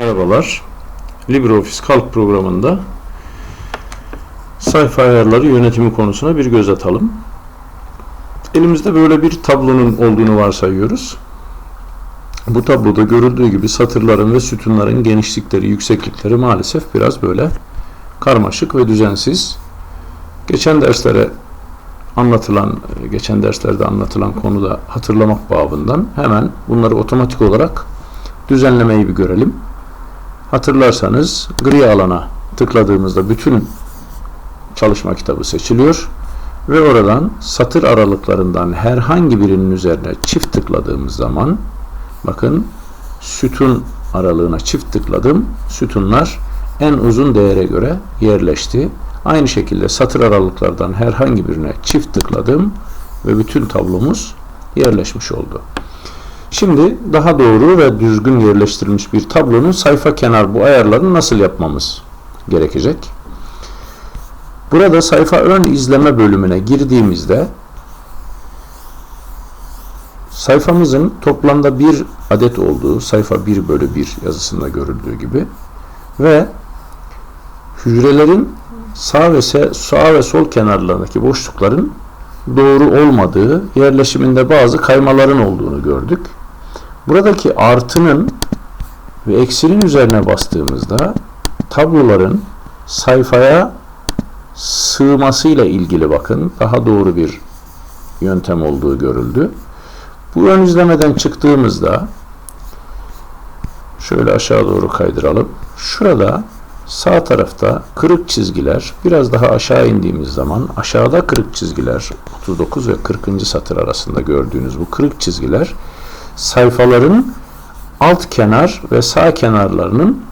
Merhabalar. LibreOffice Calc programında sayfa ayarları yönetimi konusuna bir göz atalım. Elimizde böyle bir tablonun olduğunu varsayıyoruz. Bu tabloda görüldüğü gibi satırların ve sütunların genişlikleri, yükseklikleri maalesef biraz böyle karmaşık ve düzensiz. Geçen derslere anlatılan, geçen derslerde anlatılan konuda hatırlamak babından hemen bunları otomatik olarak düzenlemeyi bir görelim. Hatırlarsanız gri alana tıkladığımızda bütün çalışma kitabı seçiliyor ve oradan satır aralıklarından herhangi birinin üzerine çift tıkladığımız zaman bakın sütun aralığına çift tıkladım. Sütunlar en uzun değere göre yerleşti. Aynı şekilde satır aralıklardan herhangi birine çift tıkladım ve bütün tablomuz yerleşmiş oldu. Şimdi daha doğru ve düzgün yerleştirilmiş bir tablonun sayfa kenar bu ayarlarını nasıl yapmamız gerekecek? Burada sayfa ön izleme bölümüne girdiğimizde sayfamızın toplamda bir adet olduğu sayfa 1 bölü 1 yazısında görüldüğü gibi ve hücrelerin sağ ve sağ ve sol kenarlarındaki boşlukların doğru olmadığı yerleşiminde bazı kaymaların olduğunu gördük. Buradaki artının ve eksinin üzerine bastığımızda tabloların sayfaya sığmasıyla ilgili bakın daha doğru bir yöntem olduğu görüldü. Bu ön izlemeden çıktığımızda şöyle aşağı doğru kaydıralım. Şurada sağ tarafta kırık çizgiler biraz daha aşağı indiğimiz zaman aşağıda kırık çizgiler 39 ve 40. satır arasında gördüğünüz bu kırık çizgiler sayfaların alt kenar ve sağ kenarlarının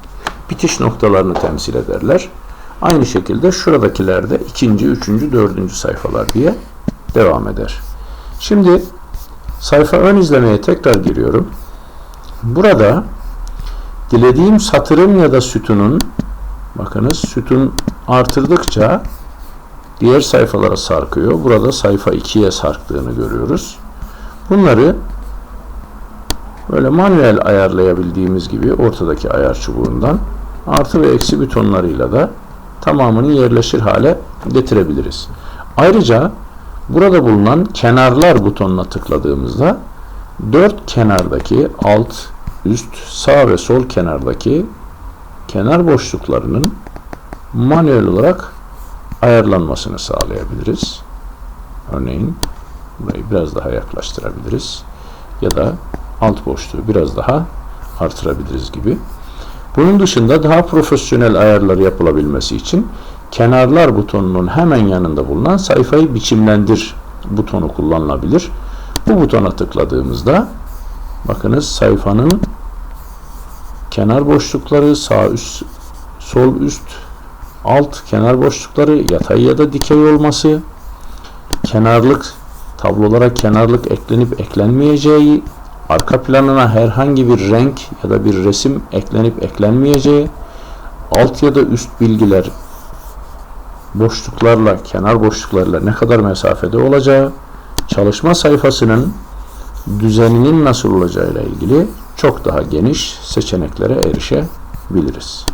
bitiş noktalarını temsil ederler. Aynı şekilde şuradakiler de ikinci, üçüncü, dördüncü sayfalar diye devam eder. Şimdi sayfa ön izlemeye tekrar giriyorum. Burada dilediğim satırın ya da sütunun bakınız sütun artırdıkça diğer sayfalara sarkıyor. Burada sayfa 2'ye sarktığını görüyoruz. Bunları böyle manuel ayarlayabildiğimiz gibi ortadaki ayar çubuğundan artı ve eksi butonlarıyla da tamamını yerleşir hale getirebiliriz. Ayrıca burada bulunan kenarlar butonuna tıkladığımızda dört kenardaki alt, üst, sağ ve sol kenardaki kenar boşluklarının manuel olarak ayarlanmasını sağlayabiliriz. Örneğin burayı biraz daha yaklaştırabiliriz. Ya da alt boşluğu biraz daha artırabiliriz gibi. Bunun dışında daha profesyonel ayarlar yapılabilmesi için kenarlar butonunun hemen yanında bulunan sayfayı biçimlendir butonu kullanılabilir. Bu butona tıkladığımızda bakınız sayfanın kenar boşlukları sağ üst, sol üst, alt kenar boşlukları yatay ya da dikey olması, kenarlık tablolara kenarlık eklenip eklenmeyeceği, arka planına herhangi bir renk ya da bir resim eklenip eklenmeyeceği, alt ya da üst bilgiler boşluklarla, kenar boşluklarla ne kadar mesafede olacağı, çalışma sayfasının düzeninin nasıl olacağıyla ilgili çok daha geniş seçeneklere erişebiliriz.